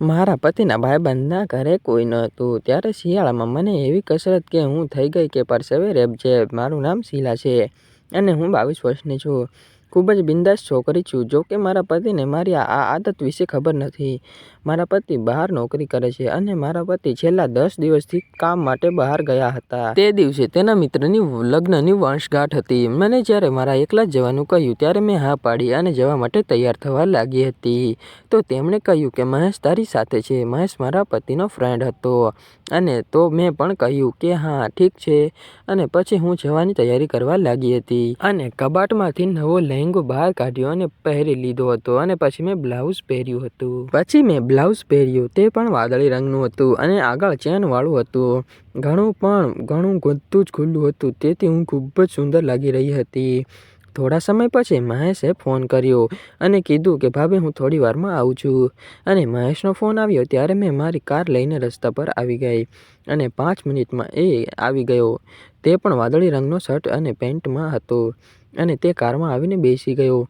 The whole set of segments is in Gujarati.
મારા પતિના ભાઈબંધના ઘરે કોઈ નહોતું ત્યારે શિયાળામાં મને એવી કસરત કે હું થઈ ગઈ કે પરસેવે રેબઝેબ. મારું નામ શીલા છે અને હું બાવીસ વર્ષની છું. ખૂબ જ બિંદાસ છોકરી છું. જોકે મારા પતિને મારી આ આદત વિશે ખબર નથી. મારા પતિ બહાર નોકરી કરે છે અને મારા પતિ છેલ્લા દસ દિવસથી કામ માટે બહાર ગયા હતા. તે દિવસે તેના મિત્રની લગ્નની વંશગાંઠ હતી. મને જ્યારે મારા એકલા જ જવાનું કહ્યું, ત્યારે મેં હા પાડી અને જવા માટે તૈયાર થવા લાગી હતી. તો તેમણે કહ્યું કે, મહેશ તારી સાથે છે. મહેશ મારા પતિનો ફ્રેન્ડ હતો અને તો મેં પણ કહ્યું કે, હા, ઠીક છે અને પછી હું જવાની તૈયારી કરવા લાગી હતી. અને કબાટમાંથી નવો લહેંગો બહાર કાઢ્યો અને પહેરી લીધો હતો અને પછી મેં બ્લાઉઝ પહેર્યું હતું. પછી મેં બ્લાઉઝ પહેર્યું, તે પણ વાદળી રંગનું હતું અને આગળ ચેનવાળું હતું. ઘણું પણ, ઘણું બધું જ ખુલ્લું હતું, તેથી હું ખૂબ જ સુંદર લાગી રહી હતી. થોડા સમય પછી મહેશે ફોન કર્યો અને કીધું કે, ભાભી, હું થોડી વારમાં આવું છું. અને મહેશનો ફોન આવ્યો ત્યારે મેં મારી કાર લઈને રસ્તા પર આવી ગઈ અને પાંચ મિનિટમાં એ આવી ગયો. તે પણ વાદળી રંગનો શર્ટ અને પેન્ટમાં હતો અને તે કારમાં આવીને બેસી ગયો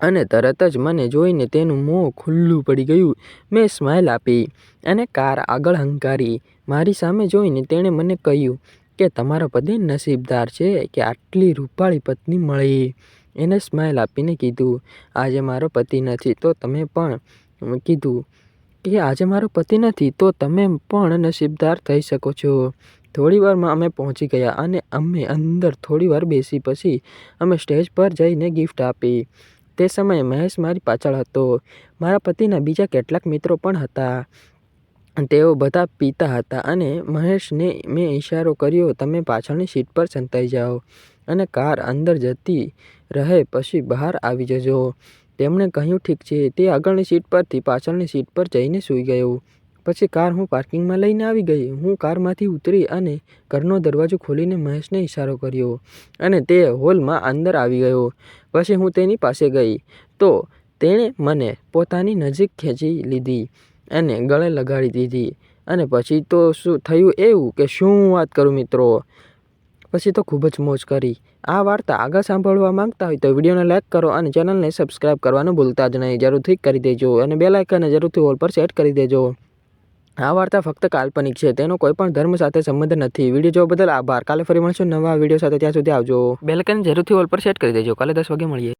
અને તરત જ મને જોઈને તેનું મોં ખુલ્લું પડી ગયું. મેં સ્માઇલ આપી અને કાર આગળ હંકારી. મારી સામે જોઈને તેણે મને કહ્યું કે તમારો પતિ નસીબદાર છે કે આટલી રૂપાળી પત્ની મળી. એને સ્માઇલ આપીને કીધું, આજે મારો પતિ નથી તો તમે પણ કીધું કે આજે મારો પતિ નથી તો તમે પણ નસીબદાર થઈ શકો છો. થોડીવારમાં અમે પહોંચી ગયા અને અમે અંદર થોડીવાર બેસી પછી અમે સ્ટેજ પર જઈને ગિફ્ટ આપી. તે સમયે મહેશ મારી પાછળ હતો. મારા પતિના બીજા કેટલાક મિત્રો પણ હતા. તેઓ બધા પીતા હતા અને મહેશને મેં ઈશારો કર્યો, તમે પાછળની સીટ પર સંતાઈ જાઓ અને કાર અંદર જતી રહે, પછી બહાર આવી જજો. તેમણે કહ્યું, ઠીક છે. તે આગળની સીટ પરથી પાછળની સીટ પર જઈને સૂઈ ગયો. પછી કાર હું પાર્કિંગમાં લઈને આવી ગઈ. હું કારમાંથી ઉતરી અને ઘરનો દરવાજો ખોલીને મહેશને ઇશારો કર્યો અને તે હોલમાં અંદર આવી ગયો. પછી હું તેની પાસે ગઈ તો તેણે મને પોતાની નજીક ખેંચી લીધી અને ગળે લગાડી દીધી અને પછી તો શું થયું એવું કે શું વાત કરું મિત્રો. પછી તો ખૂબ જ મોજ કરી. આ વાર્તા આગળ સાંભળવા માંગતા હોય તો વિડીયોને લાઈક કરો અને ચેનલને સબસ્ક્રાઇબ કરવાનું ભૂલતા જ નહીં. જરૂરથી કરી દેજો અને બે લાઇકને જરૂરથી ઓલ પર સેટ કરી દેજો. આ વાર્તા ફક્ત કાલ્પનિક છે. તેનો કોઈ પણ ધર્મ સાથે સંબંધ નથી. વીડિયો જોવા બદલ આભાર. કાલે ફરી મળશું નવા વીડિયો સાથે ત્યાં સુધી આવજો. બેલકન જરૂરથી ઓલ પર સેટ કરી દેજો. કાલે દસ વાગે મળીએ.